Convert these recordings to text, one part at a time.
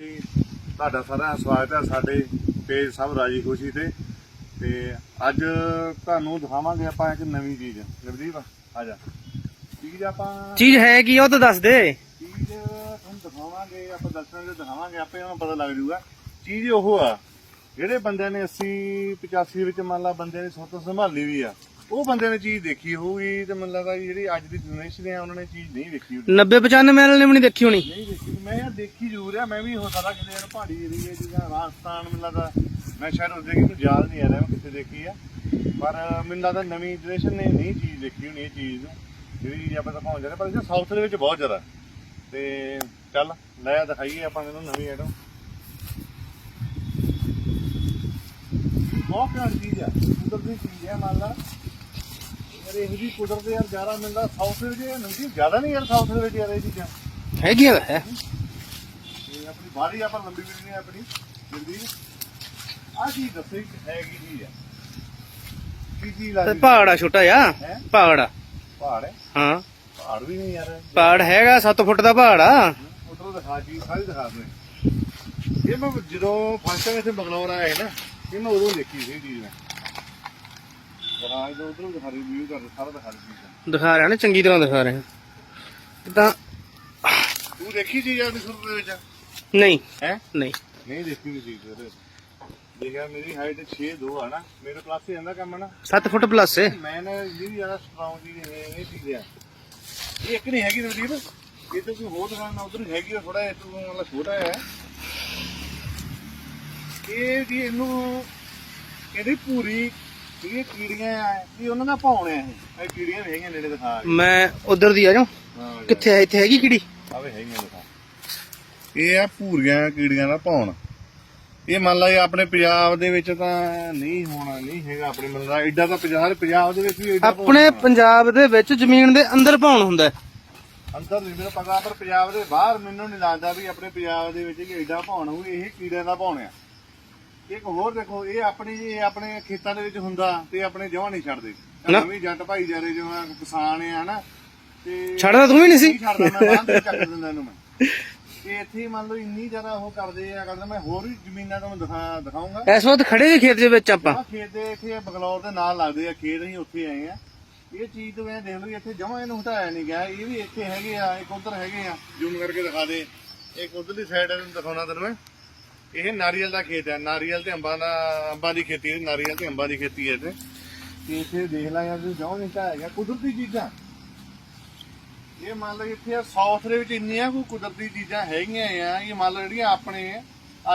ਜੀ, ਤੁਹਾਡਾ ਸਾਰਿਆਂ ਦਾ ਸਵਾਗਤ ਹੈ ਸਾਡੇ ਪੇਜ ਸਭ ਰਾਜੀ ਖੁਸ਼ੀ ਤੇ। ਤੇ ਅੱਜ ਤੁਹਾਨੂੰ ਦਿਖਾਵਾਂਗੇ ਆਪਾਂ ਇੱਕ ਨਵੀਂ ਚੀਜ਼। ਨਵਦੀਪ ਆ ਜਾ। ਚੀਜ਼ ਆਪਾਂ ਚੀਜ਼ ਹੈ ਕੀ ਉਹ ਤਾਂ ਦੱਸ ਦੇ। ਚੀਜ਼ ਤੁਹਾਨੂੰ ਦਿਖਾਵਾਂਗੇ ਆਪਾਂ ਦੱਸਾਂਗੇ ਦਿਖਾਵਾਂਗੇ ਆਪੇ ਉਹਨਾਂ ਪਤਾ ਲੱਗ ਜਾਊਗਾ। ਚੀਜ਼ ਉਹ ਆ ਜਿਹੜੇ ਬੰਦਿਆਂ ਨੇ 80 85 ਵਿੱਚ ਮੰਨ ਲਾ ਬੰਦਿਆਂ ਨੇ ਸੁੱਤ ਸੰਭਾਲੀ ਵੀ ਆ। ਉਹ ਬੰਦਿਆਂ ਨੇ ਚੀਜ਼ ਦੇਖੀ ਹੋਊਗੀ ਤੇ ਮੈਨੂੰ ਲੱਗਦਾ ਵੀ ਜਿਹੜੀ ਅੱਜ ਦੀ ਜਨਰੇਸ਼ਨ ਹੈ ਉਹਨਾਂ ਨੇ ਚੀਜ਼ ਨਹੀਂ ਦੇਖੀ ਹੋਣੀ 90 95 ਵਾਲੇ ਨੇ ਵੀ ਨਹੀਂ ਦੇਖੀ ਹੋਣੀ। ਨਹੀਂ ਦੇਖੀ। ਮੈਂ ਯਾਰ ਦੇਖੀ ਜ਼ਰੂਰ ਆ ਮੈਂ ਵੀ ਹੋ ਸਕਦਾ ਕਿਤੇ ਯਾਰ ਪਹਾੜੀ ਏਰੀਏ ਜਿਹਾ ਰਾਜਸਥਾਨ ਮੈਨੂੰ ਲੱਗਦਾ ਮੈਂ ਸ਼ਾਇਦ ਉਸ ਜਗ੍ਹਾ ਨੂੰ ਯਾਦ ਨਹੀਂ ਆ ਰਿਹਾ ਮੈਂ ਕਿੱਥੇ ਦੇਖੀ ਆ। ਪਰ ਮੈਨੂੰ ਲੱਗਦਾ ਨਵੀਂ ਜਨਰੇਸ਼ਨ ਨੇ ਨਹੀਂ ਚੀਜ਼ ਦੇਖੀ ਹੋਣੀ ਇਹ ਚੀਜ਼ ਨੂੰ ਜਿਹੜੀ ਆਪਾਂ ਦਿਖਾਉਣ ਜਾਂਦੇ ਪਰ ਇਹ ਸਾਊਥ ਦੇ ਵਿੱਚ ਬਹੁਤ ਜ਼ਿਆਦਾ। ਤੇ ਚੱਲ ਲੈ ਦਿਖਾਈਏ ਆਪਾਂ ਇਹਨੂੰ ਨਵੀਂ ਆਈਟਮ ਬਹੁਤ ਪਿਆਰੀ ਚੀਜ਼ ਆ ਕੁਦਰਤ ਦੀ ਚੀਜ਼ ਆ ਮੰਨ ਲਾ। ਯਾਰ ਇਹੋ ਜਿਹੀ ਕੁਦਰਤ ਯਾਰ ਜ਼ਿਆਦਾ ਮਿਲਦਾ ਸਾਊਥ ਵਿੱਚ ਇਹ ਮਿਲਦੀ ਜ਼ਿਆਦਾ ਨਹੀਂ ਯਾਰ ਸਾਊਥ ਵਿੱਚ ਯਾਰ ਇਹ ਚੀਜ਼ਾਂ ਹੈਗੀ ਆ ਹੈ ਤੇ ਆਪਣੀ ਬਾਰੀ ਆਪਾਂ ਲੰਬੀ ਵੀ ਨਹੀਂ ਆਪਣੀ ਜਿੰਦੀ। ਆ ਕੀ ਦੱਸੇ ਹੈਗੀ ਜੀ ਆ। ਕੀ ਕੀ ਤੇ ਲੱਗਦੀ ਪਹਾੜ ਆ ਛੋਟਾ ਜਿਹਾ। ਹੈ? ਪਹਾੜ ਆ। ਪਹਾੜ ਹੈ? ਹਾਂ। ਪਹਾੜ ਵੀ ਨਹੀਂ ਯਾਰ। ਪਹਾੜ ਹੈਗਾ 7 ਫੁੱਟ ਦਾ ਪਹਾੜ ਆ। ਉਧਰੋਂ ਦਿਖਾ ਜੀ ਸਾਰੀ ਦਿਖਾ ਦੇ ਇਹ ਮੈਂ ਜਦੋਂ ਫਸਟ ਟਾਈਮ ਇੱਥੇ ਬਗਲੌਰ ਆਇਆ ਸੀ ਨਾ ਇਹ ਮੈਂ ਉਦੋਂ ਦੇਖੀ ਸੀ ਇਹ ਚੀਜ਼ ਮੈਂ। ਦਿਖਾ ਇਹ ਉਧਰੋਂ ਦਿਖਾ ਰਹੀ ਵੀਊ ਕਰ ਸਾਰਾ ਦਿਖਾ ਰਹੀ ਚੀਜ਼। ਦਿਖਾ ਰਿਹਾ ਨਾ ਚੰਗੀ ਤਰ੍ਹਾਂ ਦਿਖਾ ਰਿਹਾ ਤਾਂ ਤੂੰ ਦੇਖੀ ਚੀਜ਼ ਆਪਣੀ ਸੁਰ ਦੇ ਵਿੱਚ? ਨਹੀਂ। ਹੈ? ਨਹੀਂ। ਨਹੀਂ ਦੇਖੀ ਵੀ ਚੀਜ਼ ਉਹਦੇ ਦੇਖਿਆ ਮੇਰੀ ਹਾਈਟ 6 2 ਆ ਨਾ ਮੇਰੇ ਪਲੱਸ ਹੀ ਜਾਂਦਾ ਕੰਮ ਨਾ। 7 ਫੁੱਟ ਪਲੱਸ ਹੈ। ਮੈਂ ਨਾ ਵੀ ਜ਼ਿਆਦਾ ਸਟਰੋਂਗ ਇਹ ਇਹ ਚੀਜ਼ ਆ। ਇਹ ਇੱਕ ਨਹੀਂ ਹੈਗੀ ਨਵਦੀਪ ਇਹ ਤਾਂ ਕੋਈ ਹੋਰ ਦੁਕਾਨ ਨਾ ਉਧਰ ਹੈਗੀ ਆ ਥੋੜਾ ਇਹ ਤੋਂ ਮਤਲਬ ਛੋਟਾ ਹੈ ਇਹ ਜੀ ਇਹਨੂੰ ਇਹਦੀ ਪੂਰੀ ਜਿਹੜੀਆਂ ਕੀੜੀਆਂ ਆ ਇਹ ਉਹਨਾਂ ਦਾ ਭੌਣ ਆ ਇਹ। ਇਹ ਕੀੜੀਆਂ ਵੀ ਹੈਗੀਆਂ ਨੇੜੇ ਦਿਖਾ ਮੈਂ ਉਧਰ ਦੀ ਆ ਜਾ ਹਾਂ ਕਿੱਥੇ ਹੈ ਇੱਥੇ ਹੈਗੀ ਕਿਹੜੀ ਆਵੇ ਹੈਗੀਆਂ ਦਿਖਾ। ਇਹ ਆ ਭੂਰੀਆਂ ਕੀੜੀਆਂ ਦਾ ਭੌਣ। ਇਹ ਮੰਨ ਲਾ ਇਹ ਆਪਣੇ ਪੰਜਾਬ ਦੇ ਵਿੱਚ ਤਾਂ ਨਹੀਂ ਹੋਣਾ ਨਹੀਂ ਹੈਗਾ ਆਪਣੇ ਮੰਨ ਲਾ ਐਡਾ ਤਾਂ ਪੰਜਾਬ ਪੰਜਾਬ ਦੇ ਵਿੱਚ ਵੀ ਐਡਾ ਭੌਣ ਆਪਣੇ ਹੋਣਾ। ਪੰਜਾਬ ਦੇ ਵਿੱਚ ਜ਼ਮੀਨ ਦੇ ਅੰਦਰ ਪਾਉਣ ਹੁੰਦਾ ਹੈ। ਅੰਦਰ ਨਹੀਂ ਮੇਰਾ ਪਤਾ ਪਰ ਪੰਜਾਬ ਦੇ ਬਾਹਰ ਮੈਨੂੰ ਨਹੀਂ ਲੱਗਦਾ ਵੀ ਆਪਣੇ ਪੰਜਾਬ ਦੇ ਵਿੱਚ ਕਿ ਐਡਾ ਭੌਣ ਹੋਊ ਇਹ ਕੀੜਿਆਂ ਦਾ ਭੌਣ ਆ। ਇੱਕ ਹੋਰ ਦੇਖੋ ਇਹ ਆਪਣੀ ਇਹ ਆਪਣੇ ਖੇਤਾਂ ਦੇ ਵਿੱਚ ਹੁੰਦਾ ਤੇ ਆਪਣੇ ਜਮਾਂ ਨਹੀਂ ਛੱਡਦੇ। ਨਾ। ਨਵੀਂ ਜੱਟ ਭਾਈਚਾਰੇ ਜੋ ਆ ਕਿਸਾਨ ਆ ਹਨਾ? ਤੇ ਛੱਡਦਾ ਤੂੰ ਵੀ ਨਹੀਂ ਸੀ? ਨਹੀਂ ਛੱਡਦਾ ਮੈਂ ਬਾਹਰ ਤੇ ਚੱਕ ਦਿੰਦਾ ਇਹਨੂੰ ਮੈਂ। ਤੇ ਇੱਥੇ ਮੰਨ ਲਓ ਇੰਨੀ ਜ਼ਿਆਦਾ ਉਹ ਕਰਦੇ ਆ ਕਹਿੰਦਾ ਮੈਂ ਹੋਰ ਵੀ ਜ਼ਮੀਨਾਂ ਤੁਹਾਨੂੰ ਦਿਖਾ ਦਿਖਾਉਂਗਾ। ਇਸ ਵਕਤ ਖੜੇ ਜੀ ਖੇਤ ਦੇ ਵਿੱਚ ਆਪਾਂ? ਆ ਖੇਤ ਦੇ ਇੱਥੇ ਬਗਲੌਰ ਦੇ ਨਾਲ ਲੱਗਦੇ ਆ ਖੇਤ ਅਸੀਂ ਉੱਥੇ ਆਏ ਆ। ਇਹ ਚੀਜ਼ ਤੋਂ ਮੈਂ ਦੇਖ ਲਓ ਇੱਥੇ ਜਮਾ ਇਹਨੂੰ ਹਟਾਇਆ ਨਹੀਂ ਗਿਆ। ਇਹ ਵੀ ਇੱਥੇ ਹੈਗੇ ਆ ਇੱਕ ਉਧਰ ਹੈਗੇ ਆ। ਜ਼ੂਮ ਕਰਕੇ ਦਿਖਾ ਦੇ। ਇੱਕ ਉਧਰਲੀ ਸਾਈਡ ਨੂੰ ਦਿਖਾਉਣਾ ਤੈਨੂੰ ਮੈਂ। ਇਹ ਨਾਰੀਅਲ ਦਾ ਖੇਤ ਹੈ। ਨਾਰੀਅਲ ਤੇ ਅੰਬਾਂ ਦਾ ਅੰਬਾਂ ਦੀ ਖੇਤੀ ਹੈ। ਨਾਰੀਅਲ ਤੇ ਅੰਬਾਂ ਦੀ ਖੇਤੀ ਹੈ ਇੱਥੇ। ਤੇ ਇੱਥੇ ਦੇਖ ਲੈ ਯਾਰ ਜੋ ਜਮਾ ਨਹੀਂ ਕੁਦਰਤੀ ਚੀਜ਼ਾਂ। ਇਹ ਮੰਨ ਲਓ ਇੱਥੇ ਸਾਊਥ ਦੇ ਵਿੱਚ ਇੰਨੀਆਂ ਕੋਈ ਕੁਦਰਤੀ ਚੀਜ਼ਾਂ ਹੈਗੀਆਂ ਆ। ਇਹ ਮੰਨ ਲਓ ਜਿਹੜੀਆਂ ਆਪਣੇ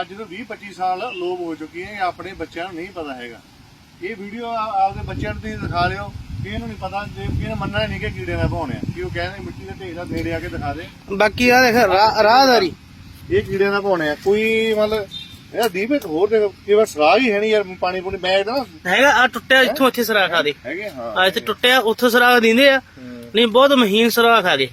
ਅੱਜ ਤੋਂ 20 25 ਸਾਲ ਲੋਪ ਹੋ ਚੁੱਕੀਆਂ ਇਹ ਆਪਣੇ ਬੱਚਿਆਂ ਨੂੰ ਨਹੀਂ ਪਤਾ ਹੈਗਾ। ਇਹ ਵੀਡੀਓ ਆਪਦੇ ਬੱਚਿਆਂ ਨੂੰ ਤੁਸੀਂ ਦਿਖਾ ਲਿਓ ਕਿ ਇਹਨੂੰ ਨਹੀਂ ਪਤਾ, ਜੇ ਕਿ ਇਹਨੇ ਮੰਨਣਾ ਨਹੀਂ ਕਿ ਕੀੜੇ ਦਾ ਭੌਣ ਕਿ ਉਹ ਕਹਿੰਦੇ ਮਿੱਟੀ ਦੇ ਢੇਰ ਦਾ ਨੇੜੇ ਆ ਕੇ ਦਿਖਾ ਦੇ। ਬਾਕੀ ਆ ਦੇਖ ਰਾਹਦਾਰੀ। ਇਹ ਕੀੜਿਆਂ ਦਾ ਭੌਣ ਆ ਕੋਈ ਮਤਲਬ ਇਹ ਦੀਪ ਇੱਕ ਹੋਰ ਦੇਖੋ ਕਿ ਬਸ ਸਰਾਹ ਹੀ ਹੈ ਨਹੀਂ ਯਾਰ ਪਾਣੀ ਪੂਣੀ ਮੈਂ ਨਾ ਹੈਗਾ ਆ ਟੁੱਟਿਆ ਇੱਥੋਂ ਇੱਥੇ ਸਰਾਖ ਆ ਦੇ। ਹੈਗੇ ਹਾਂ ਆ ਇੱਥੇ ਟੁੱਟਿਆ ਉੱਥੋਂ ਸਰਾਖ ਦਿੰਦੇ ਆ। ਨਹੀਂ ਬਹੁਤ ਮਹੀਨ ਸਰਾਖ ਆ ਜੇ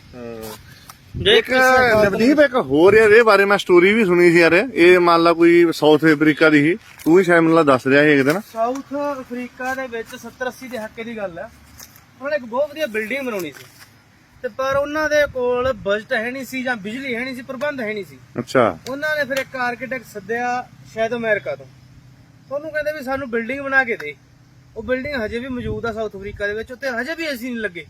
ਇੱਕ ਨਵਦੀਪ ਇੱਕ ਹੋਰ ਯਾਰ ਇਹ ਬਾਰੇ ਮੈਂ ਸਟੋਰੀ ਵੀ ਸੁਣੀ ਸੀ ਯਾਰ। ਇਹ ਮੰਨ ਲਾ ਕੋਈ ਸਾਊਥ ਅਫਰੀਕਾ ਦੀ ਸੀ। ਤੂੰ ਹੀ ਸ਼ਾਇਦ ਮੈਨੂੰ ਦੱਸ ਰਿਹਾ ਸੀ ਇੱਕ ਦਿਨ। ਸਾਊਥ ਅਫਰੀਕਾ ਦੇ ਵਿੱਚ 70 80 ਦੇ ਹੱਕੇ ਦੀ ਗੱਲ ਹੈ। ਉਹਨਾਂ ਨੇ ਇੱਕ ਬਹੁਤ ਵਧੀਆ ਬਿਲਡਿੰਗ ਬਣਾਉਣੀ ਸੀ। ਤੇ ਪਰ ਉਹਨਾਂ ਦੇ ਕੋਲ ਬਜਟ ਹੈ ਨਹੀਂ ਸੀ ਜਾਂ ਬਿਜਲੀ ਹੈ ਨਹੀਂ ਸੀ ਪ੍ਰਬੰਧ ਹੈ ਨਹੀਂ ਸੀ। ਅੱਛਾ। ਉਹਨਾਂ ਨੇ ਫਿਰ ਇੱਕ ਆਰਕੀਟੈਕਟ ਸੱਦਿਆ ਸ਼ਾਇਦ ਅਮਰੀਕਾ ਤੋਂ। ਉਹਨੂੰ ਕਹਿੰਦੇ ਵੀ ਸਾਨੂੰ ਬਿਲਡਿੰਗ ਬਣਾ ਕੇ ਦੇ। ਉਹ ਬਿਲਡਿੰਗ ਹਜੇ ਵੀ ਮੌਜੂਦ ਆ ਸਾਊਥ ਅਫਰੀਕਾ ਦੇ ਵਿੱਚ ਉੱਤੇ ਹਜੇ ਵੀ ਅਸੀਂ ਨਹੀਂ ਲੱਗੇ।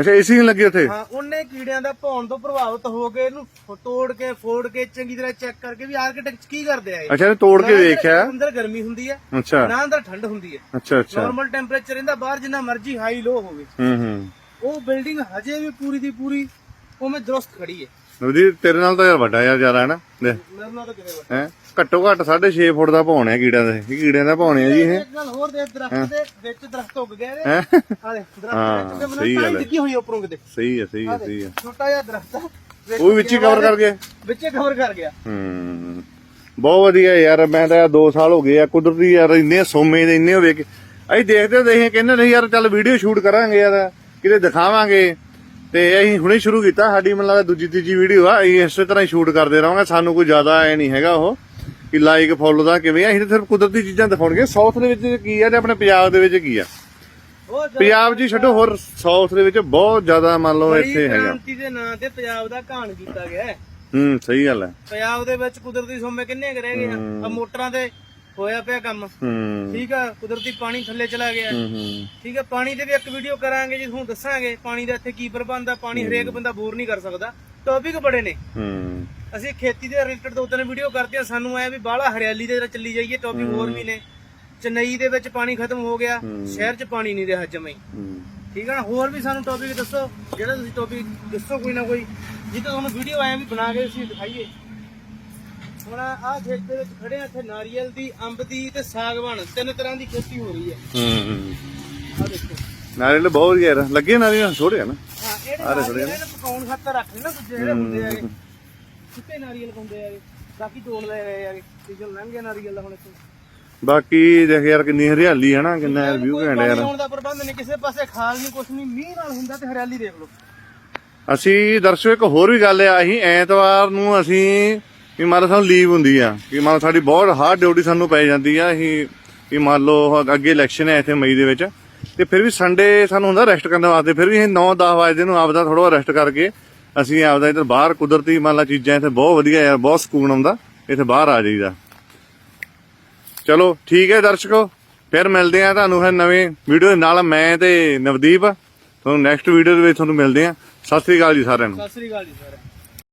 ਅੱਛਾ ਏਸੀ ਨਹੀਂ ਲੱਗੇ ਉੱਥੇ? ਹਾਂ ਉਹਨੇ ਕੀੜਿਆਂ ਦਾ ਭੌਣ ਤੋਂ ਪ੍ਰਭਾਵਿਤ ਹੋ ਕੇ ਇਹਨੂੰ ਫ- ਤੋੜ ਕੇ ਫੋੜ ਕੇ ਚੰਗੀ ਤਰ੍ਹਾਂ ਚੈੱਕ ਕਰਕੇ ਵੀ ਆਰਕੀਟੈਕਟ ਕੀ ਕਰਦੇ ਆ ਇਹ। ਅੱਛਾ ਇਹ ਤੋੜ ਕੇ ਨਾ ਇਹਦੇ ਦੇਖਿਆ? ਅੰਦਰ ਗਰਮੀ ਹੁੰਦੀ ਹੈ ਅੱਛਾ। ਨਾ ਅੰਦਰ ਠੰਡ ਹੁੰਦੀ ਹੈ ਅੱਛਾ ਅੱਛਾ। ਨਾਰਮਲ ਟੈਂਪਰੇਚਰ ਰਹਿੰਦਾ ਬਾਹਰ ਜਿੰਨਾ ਮਰਜ਼ੀ ਹਾਈ ਲੋ ਹੋਵੇ। ਹੂੰ ਹੂੰ। ਉਹ ਬਿਲਡਿੰਗ ਹਜੇ ਵੀ ਪੂਰੀ ਦੀ ਪੂਰੀ ਉਵੇਂ ਦਰਸਤ ਖੜੀ ਹੈ। ਨਵਦੀਪ ਤੇਰੇ ਨਾਲ ਤਾਂ ਯਾਰ ਵੱਡਾ ਯਾਰ ਜ਼ਿਆਦਾ ਹੈ ਨਾ। ਮੇਰੇ ਨਾਲ ਤਾਂ ਕਿਵੇਂ ਵਾ ਹੈ? ਘੱਟੋ ਘੱਟ 6.5 ਫੁੱਟ ਦਾ ਭੌਣ ਹੈ ਕੀੜਿਆਂ ਦਾ। ਇਹ ਕੀੜਿਆਂ ਦਾ ਭੌਣ ਹੈ ਜੀ ਇਹ। ਇੱਕ ਗੱਲ ਹੋਰ ਦੇ ਦਰਖਤ ਦੇ ਵਿੱਚ ਦਰਖਤ ਉੱਗ ਗਏ ਨੇ। ਹੈ? ਦਰਖਤ ਹਾਂ, ਵਿੱਚ ਸਹੀ ਗੱਲ ਹੈ। ਹੋਈ ਉੱਪਰੋਂ ਕਿਤੇ। ਸਹੀ ਹੈ ਸਹੀ ਹੈ ਸਹੀ ਹੈ। ਛੋਟਾ ਜਿਹਾ ਦਰਖਤ ਉਹ ਵਿੱਚ ਹੀ ਕਵਰ ਕਰ ਗਏ ਵਿੱਚੇ ਕਵਰ ਕਰ ਗਿਆ। ਹੂੰ। ਬਹੁਤ ਵਧੀਆ ਯਾਰ ਮੈਂ ਤਾਂ 2 ਸਾਲ ਹੋ ਗਏ ਆ। ਕੁਦਰਤੀ ਯਾਰ ਇੰਨੇ ਸੋਮੇ ਦੇ ਇੰਨੇ ਹੋਵੇ ਕਿ ਅਸੀਂ ਦੇਖਦੇ ਦੇਖੇ ਕਹਿੰਦੇ ਨਹੀਂ ਯਾਰ ਚੱਲ ਵੀਡੀਓ ਸ਼ੂਟ ਕਰਾਂਗੇ ਯਾਰ। ਕਿਤੇ ਦਿਖਾਵਾਂਗੇ। ਤੇ ਅਸੀਂ ਹੁਣੇ ਸ਼ੁਰੂ ਕੀਤਾ ਸਾਡੀ ਮਤਲਬ ਦੂਜੀ ਤੀਜੀ ਵੀਡੀਓ ਆ ਅਸੀਂ ਇਸੇ ਤਰ੍ਹਾਂ ਹੀ ਸ਼ੂਟ ਕਰਦੇ ਰਹਾਂਗੇ। ਸਾਨੂੰ ਕੋਈ ਜ਼ਿਆਦਾ ਐ ਨਹੀਂ ਹੈਗਾ ਉਹ ਕਿ ਲਾਈਕ ਫੋਲੋ ਦਾ ਕਿਵੇਂ ਆ। ਅਸੀਂ ਤਾਂ ਸਿਰਫ ਕੁਦਰਤੀ ਚੀਜ਼ਾਂ ਦਿਖਾਉਣਗੇ। ਸਾਊਥ ਦੇ ਵਿੱਚ ਕੀ ਆ ਤੇ ਆਪਣੇ ਪੰਜਾਬ ਦੇ ਵਿੱਚ ਕੀ ਆ? ਪੰਜਾਬ ਜੀ ਛੱਡੋ ਹੋਰ ਸਾਊਥ ਦੇ ਵਿੱਚ ਬਹੁਤ ਜ਼ਿਆਦਾ ਮੰਨ ਲਓ ਇੱਥੇ ਹੈਗਾ। ਕ੍ਰਾਂਤੀ ਦੇ ਨਾਂ ਤੇ ਪੰਜਾਬ ਦਾ ਘਾਣ ਕੀਤਾ ਗਿਆ। ਹੈ। ਸਹੀ ਗੱਲ ਹੈ ਪੰਜਾਬ ਦੇ ਵਿੱਚ ਕੁਦਰਤੀ ਸੋਮੇ ਕਿੰਨੇ ਕੁ ਰਹਿ ਗਏ ਆ? ਮੋਟਰਾਂ ਤੇ ਹੋਇਆ ਪਿਆ ਕੰਮ। ਹੂੰ। ਠੀਕ ਆ ਕੁਦਰਤੀ ਪਾਣੀ ਥੱਲੇ ਚਲਾ ਗਿਆ। ਹੂੰ ਹੂੰ। ਠੀਕ ਆ ਪਾਣੀ ਦੇ ਵੀ ਇੱਕ ਵੀਡੀਓ ਕਰਾਂਗੇ ਜੀ ਤੁਹਾਨੂੰ ਦੱਸਾਂਗੇ। ਪਾਣੀ ਦਾ ਇੱਥੇ ਕੀ ਪ੍ਰਬੰਧ ਆ ਪਾਣੀ ਹਰੇਕ ਬੰਦਾ ਬੋਰ ਨਹੀਂ ਕਰ ਸਕਦਾ। ਟੌਪਿਕ ਬੜੇ ਨੇ। ਹੂੰ। ਅਸੀਂ ਖੇਤੀ ਦੇ ਰਿਲੇਟਡ ਦੋ ਤਿੰਨ ਵੀਡੀਓ ਕਰਦੇ ਆ। ਸਾਨੂੰ ਐ ਵੀ ਬਾਹਲਾ ਹਰਿਆਲੀ ਦੇ ਵਿੱਚ ਚੱਲੀ ਜਾਈਏ ਟੌਪਿਕ ਹੋਰ ਵੀ ਨੇ। ਚੇਨਈ ਦੇ ਵਿੱਚ ਪਾਣੀ ਖਤਮ ਹੋ ਗਿਆ। ਸ਼ਹਿਰ 'ਚ ਪਾਣੀ ਨਹੀਂ ਰਿਹਾ ਜਮਈ ਠੀਕ ਆ ਹੋਰ ਵੀ ਸਾਨੂੰ ਟੌਪਿਕ ਦੱਸੋ। ਜਿਹੜਾ ਤੁਸੀਂ ਟੌਪਿਕ ਦੱਸੋ ਕੋਈ ਨਾ ਕੋਈ। ਜਿੱਥੇ ਤੁਹਾਨੂੰ ਵੀਡੀਓ ਐ ਵੀ ਬਣਾ ਕੇ ਅਸੀਂ ਦਿਖਾਈਏ। ਹੁਣ ਆਹ ਖੇਤ ਦੇ ਵਿੱਚ ਖੜੇ ਆ ਇੱਥੇ ਨਾਰੀਅਲ ਦੀ ਅੰਬ ਦੀ ਤੇ ਸਾਗਵਾਨ ਤਿੰਨ ਤਰ੍ਹਾਂ ਦੀ ਖੇਤੀ ਹੋ ਰਹੀ ਹੈ। ਹੂੰ ਆਹ ਦੇਖੋ। ਨਾਰੀਅਲ ਬਹੁਤ ਯਾਰ ਲੱਗੇ ਨਾਰੀਅਲ? ਛੋੜੇ ਆ ਨਾ? ਹਾਂ ਇਹ ਨਾਰੀਅਲ ਇਹਨਾਂ ਨੂੰ ਪਕਾਉਣ ਖਾਤਰ ਰੱਖਦੇ ਨਾ ਦੂਜੇ ਜਿਹੜੇ ਹੁੰਦੇ ਆਗੇ ਚਿੱਟੇ ਨਾਰੀਅਲ ਹੁੰਦੇ ਆਗੇ ਬਾਕੀ ਤੋੜ ਲੈ ਰਹੇ ਆਗੇ ਸੀਜ਼ਨ ਲੰਘ ਗਿਆ ਨਾਰੀਅਲ ਦਾ ਹੁਣ ਇੱਥੇ। ਬਾਕੀ ਦੇਖ ਯਾਰ ਕਿੰਨੀ ਹਰਿਆਲੀ ਹੈ ਨਾ ਕਿੰਨਾ ਵਿਊ ਘੈਂਟ ਯਾਰ। ਆਉਣ ਦਾ ਪ੍ਰਬੰਧ ਨਹੀਂ ਕਿਸੇ ਪਾਸੇ ਖਾਲ ਨਹੀਂ ਕੁਛ ਨਹੀਂ। ਮੀਂਹ ਨਾਲ ਹੁੰਦਾ ਤੇ ਹਰਿਆਲੀ ਦੇਖ ਲਓ। ਅਸੀਂ ਦਰਸ਼ਕੋ ਇੱਕ ਹੋਰ ਵੀ ਗੱਲ ਆ ਅਸੀਂ ਐਤਵਾਰ ਨੂੰ ਅਸੀਂ ਵੀ ਮੰਨ ਲਓ ਸਾਨੂੰ ਲੀਵ ਹੁੰਦੀ ਆ ਕਿ ਮੰਨ ਸਾਡੀ ਬਹੁਤ ਹਾਰਡ ਡਿਊਟੀ ਸਾਨੂੰ ਪੈ ਜਾਂਦੀ ਆ, ਅਸੀਂ ਵੀ ਮੰਨ ਲਓ ਅੱਗੇ ਇਲੈਕਸ਼ਨ ਹੈ ਇੱਥੇ ਮਈ ਦੇ ਵਿੱਚ, ਤੇ ਫਿਰ ਵੀ ਸੰਡੇ ਸਾਨੂੰ ਹੁੰਦਾ ਰੈਸਟ ਕਰਨ ਵਾਸਤੇ, ਫਿਰ ਵੀ ਅਸੀਂ 9-10 ਵਜੇ ਨੂੰ ਆਪਦਾ ਥੋੜਾ ਰੈਸਟ ਕਰਕੇ ਅਸੀਂ ਆਪਦਾ ਇੱਧਰ ਬਾਹਰ ਕੁਦਰਤੀ ਮੰਨ ਲਾ ਚੀਜ਼ਾਂ ਇੱਥੇ ਬਹੁਤ ਵਧੀਆ ਯਾਰ, ਬਹੁਤ ਸਕੂਨ ਆਉਂਦਾ, ਇੱਥੇ ਬਾਹਰ ਆ ਜਾਈਦਾ। ਚਲੋ ਠੀਕ ਹੈ ਦਰਸ਼ਕੋ, ਫਿਰ ਮਿਲਦੇ ਆ ਤੁਹਾਨੂੰ ਫਿਰ ਨਵੇਂ ਵੀਡੀਓ ਦੇ ਨਾਲ, ਮੈਂ ਤੇ ਨਵਦੀਪ, ਤੁਹਾਨੂੰ ਨੈਕਸਟ ਵੀਡੀਓ ਦੇ ਵਿੱਚ ਤੁਹਾਨੂੰ ਮਿਲਦੇ ਆ ਸਤਿ ਸ੍ਰੀ ਅਕਾਲ ਜੀ ਸਾਰਿਆਂ ਨੂੰ। ਸਤਿ ਸ੍ਰੀ ਅਕਾਲ ਜੀ ਸਰ